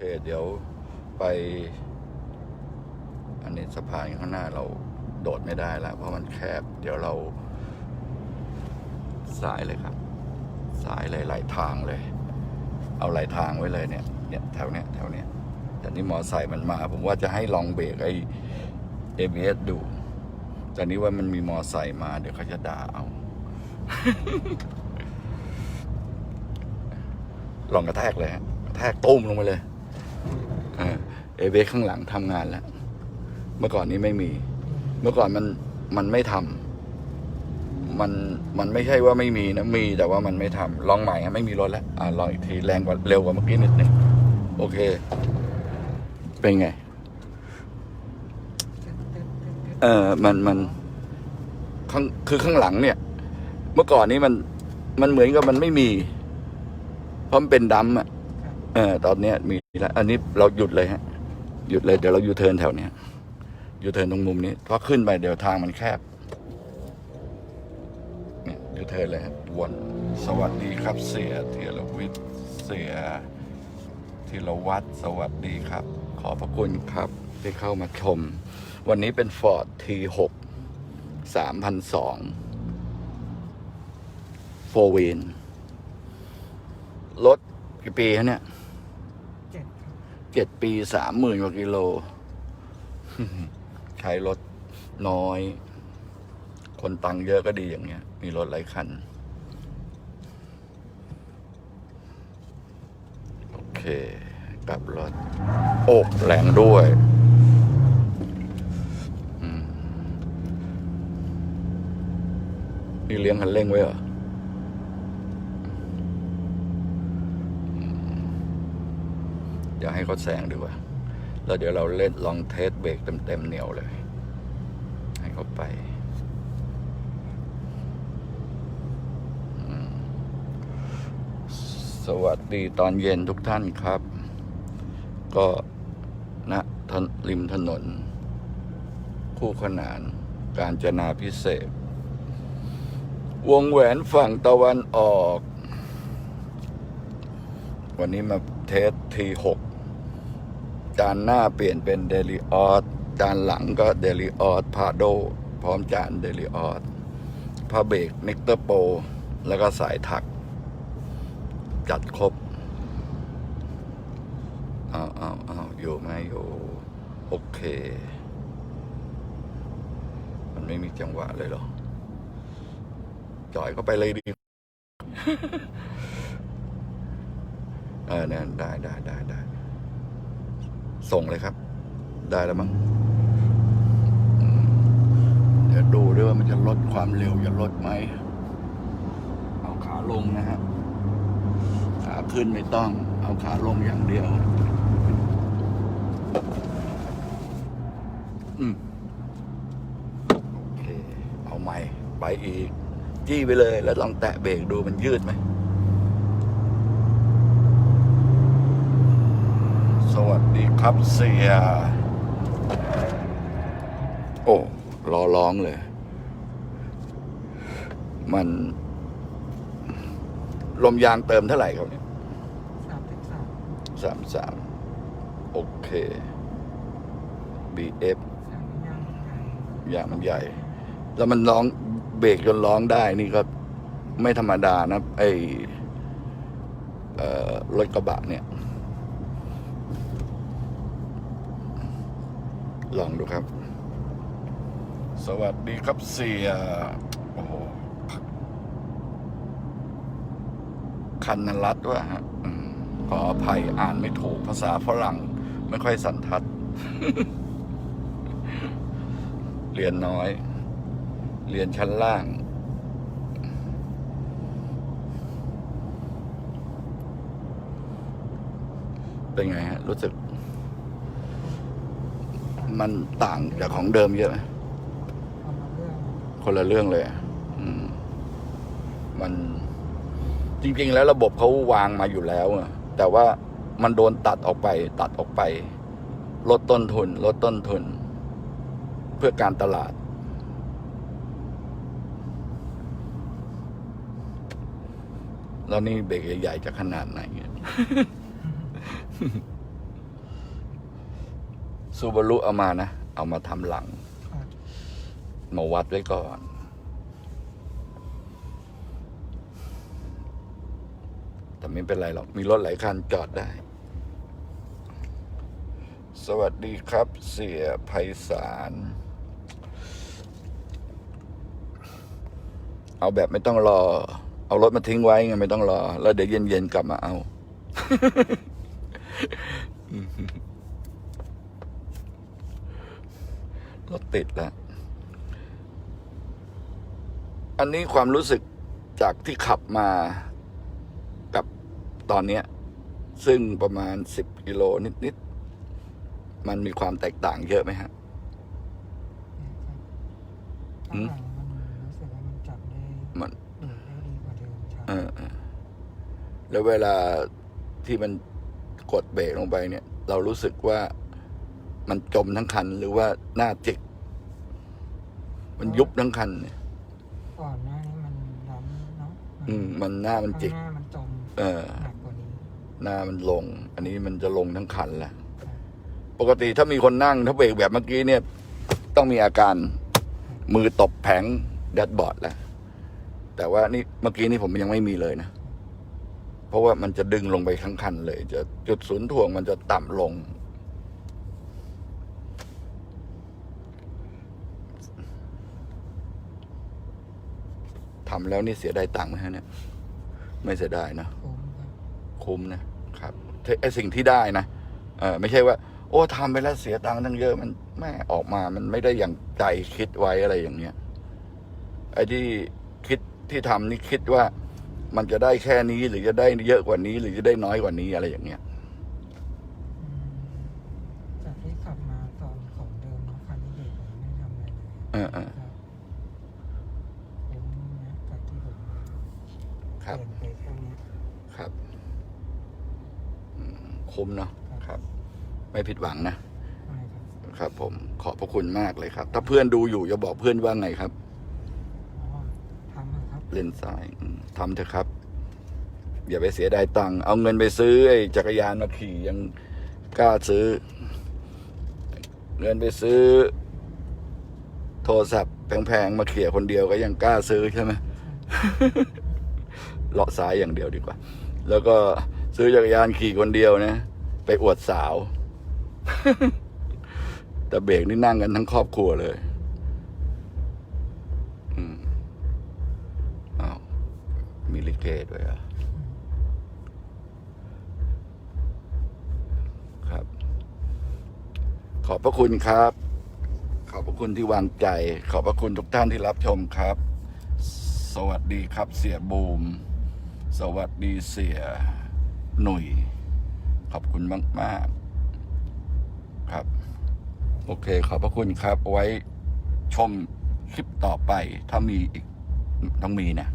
เคเดี๋ยวไป อันนี้สะพานข้างหน้าเราโดดไม่ได้แล้วเพราะมันแคบ เดี๋ยวเราสายเลยครับ สายเลยหลายทางเลย เอาหลายทางไว้เลยเนี่ยเนี่ยแถวเนี้ยแถวเนี้ยแต่นี่มอไซค์มันมา ผมว่าจะให้ลองเบรกไอ้ ABS ดู แต่นี้ว่ามันมีมอไซค์มา เดี๋ยวเขาจะด่าเอา ลองกระแทกเลยฮะกระแทกตุ้มลงไปเลย เอเอเบข้างหลังทำงานแล้ว เมื่อก่อนนี้ไม่มี เมื่อก่อนมันมันไม่ทำมันมันไม่ใช่ว่าไม่มีนะมีแต่ว่ามันไม่ทำลองใหม่ฮะไม่มีรถแล้วอ่าลองอีกทีแรงกว่าเร็วกว่าเมื่อกี้นิดนึงโอเค เป็นไง เออมันมันข้างคือข้างหลังเนี่ย เมื่อก่อนนี้มันมันเหมือนกับมันไม่มี เพราะมันเป็นดำอะ เออตอนเนี้ยมีแล้วอันนี้เราหยุดเลยฮะ หยุดเลยเดี๋ยวเรายูเทิร์นแถวเนี้ยยูเทิร์นตรงมุมนี้เพราะขึ้นไปเดี๋ยวทางมันแคบ เนี่ยยูเทิร์นเลยฮะวนสวัสดีครับ เสียเทียรวิทย์เสียธีรวัตรสวัสดีครับ ขอพระคุณครับที่เข้ามาชม วันนี้เป็น Ford T6 3,002 4 w i n รถกี่ปีฮะเนี่ย เจ็ดปีสามหมื่นกว่ากิโล ใช้รถน้อย คนตังค์เยอะก็ดีอย่างเงี้ย มีรถหลายคัน โอเค กลับรถ โอ้แรงด้วยนี่เลี้ยงคันเร่งไว้เหรอ เดี๋ยวให้เขาแซงดีกว่า แล้วเดี๋ยวเราเล่นลองเทสเบรกเต็มๆเหนียวเลย ให้เขาไปสวัสดีตอนเย็นทุกท่านครับ ก็ณถนริมถนน คู่ขนานการจนาพิเศษ วงแหวนฝั่งตะวันออก วันนี้มาเทสทีหก จานหน้าเปลี่ยนเป็นเดลิออสจานหลังก็เดลิออสพาโด พร้อมจานเดลิออสผ้าเบรกมิกเตอร์โป แล้วก็สายถัก จัดครบเอาเอาเอาอยู่ไหมอยู่โอเค มันไม่มีจังหวะเลยเหรอ จ่อยก็ไปเลยดีเออเนี่ยได้ได้ได้ได้ ส่งเลยครับ ได้แล้วมั้งเดี๋ยวดูด้วยว่ามันจะลดความเร็วจะลดไหม เอาขาลงนะฮะขาขึ้นไม่ต้อง เอาขาลงอย่างเดียว อืมโอเค เอาใหม่ ไปอีก จี้ไปเลยแล้วลองแตะเบรกดูมันยืดไหม วัสดีครับเสีย โอ้รอร้องเลย มัน ลมยางเติมเท่าไหร่ครับเนี่ยสามสิบสามสามสามโอเค BF สามยางใหญ่ยางมันใหญ่ แล้วมันร้องเบรกจนร้องได้นี่ก็ไม่ธรรมดานะไอเอ่อรถกระบะเนี่ย ลองดูครับ สวัสดีครับเสียโอ้โหคันนรัตน์ด้วยฮะขออภัยอ่านไม่ถูกภาษาฝรั่ง ไม่ค่อยสันทัด เรียนน้อย เรียนชั้นล่างเป็นไงฮะ รู้สึก มันต่างจากของเดิมเยอะไหมเอามาเรื่องคนละเรื่องเลยอืมมันจริง ๆ แล้วระบบเขาวางมาอยู่แล้วแต่ว่ามันโดนตัดออกไป ตัดออกไป ลดต้นทุน ลดต้นทุน เพื่อการตลาด แล้วนี่เบรกใหญ่ๆจะขนาดไหน ซูบารุเอามานะ เอามาทำหลังครับมาวัดไว้ก่อน แต่ไม่เป็นไรหรอก มีรถหลายคันจอดได้ สวัสดีครับเสียไพศาลเอาแบบไม่ต้องรอ เอารถมาทิ้งไว้ไงไม่ต้องรอ แล้วเดี๋ยวเย็นๆกลับมาเอา รถติดแล้ว อันนี้ความรู้สึกจากที่ขับมากับตอนเนี้ยซึ่งประมาณสิบกิโลนิด ๆ มันมีความแตกต่างเยอะไหมฮะตอนหลังมันรู้สึกว่ามันจับได้มันเบรกได้ดีกว่าเดิมครับเออเออแล้วเวลาที่มันกดเบรกลงไปเนี่ย เรารู้สึกว่า มันจมทั้งคัน หรือว่าหน้าจิก มันยุบทั้งคันเนี่ยก่อนหน้านี้มันล้ำเนาะอืม มันหน้ามันจิกข้างหน้ามันจมเออ หนักกว่านี้หน้ามันลง อันนี้มันจะลงทั้งคันแหละปกติถ้ามีคนนั่งถ้าเบรกแบบเมื่อกี้เนี่ย ต้องมีอาการมือตบแผงแดชบอร์ดแล้วแต่ว่านี่เมื่อกี้นี่ผมยังไม่มีเลยนะ เพราะว่ามันจะดึงลงไปทั้งคันเลย จะจุดศูนย์ถ่วงมันจะต่ำลง ทำแล้วนี่เสียดายตังค์ไหมฮะเนี่ย ไม่เสียดายนะคุ้มครับคุ้มนะครับไอสิ่งที่ได้นะเออไม่ใช่ว่า โอ้ทำไปแล้วเสียตังค์ตั้งเยอะมันแม่ออกมามันไม่ได้อย่างใจคิดไว้อะไรอย่างเงี้ยไอ้ที่คิดที่ทำนี่คิดว่ามันจะได้แค่นี้หรือจะได้เยอะกว่านี้ หรือจะได้น้อยกว่านี้อะไรอย่างเงี้ย อืมจากที่ขับมาตอนของเดิมเนาะคันนี้เบรกผมไม่ทำอะไรเลย เออเออ ครับคุ้มนะจากที่ผม ครับ เปลี่ยนไปแค่เนี้ยครับอืมคุ้มเนาะครับ ไม่ผิดหวังนะ ไม่ครับครับผมขอบพระคุณมากเลยครับ ถ้าเพื่อนดูอยู่จะบอกเพื่อนว่าไงครับ อ๋อทำเหรอครับ เลนซ้ายอืมทำเถอะครับ อย่าไปเสียดายตังค์เอาเงินไปซื้อไอ้จักรยานมาขี่ยังกล้าซื้อ เงินไปซื้อ โทรศัพท์แพงๆมาเขี่ยคนเดียวก็ยังกล้าซื้อใช่ไหม เลาะซ้ายอย่างเดียวดีกว่า แล้วก็ซื้อจักรยานขี่คนเดียวนะไปอวดสาว แต่เบรกนี่นั่งกันทั้งครอบครัวเลยอืมอ้าวมีลิเกด้วยอะครับ ขอบพระคุณครับ ขอบพระคุณที่วางใจ ขอบพระคุณทุกท่านที่รับชมครับ สวัสดีครับเสียบูม สวัสดีเสียหนุ่ย ขอบคุณมากมาก ๆ ครับ โอเค ขอบพระคุณครับ ไว้ชมคลิปต่อไป ถ้ามีอีก ต้องมีนะ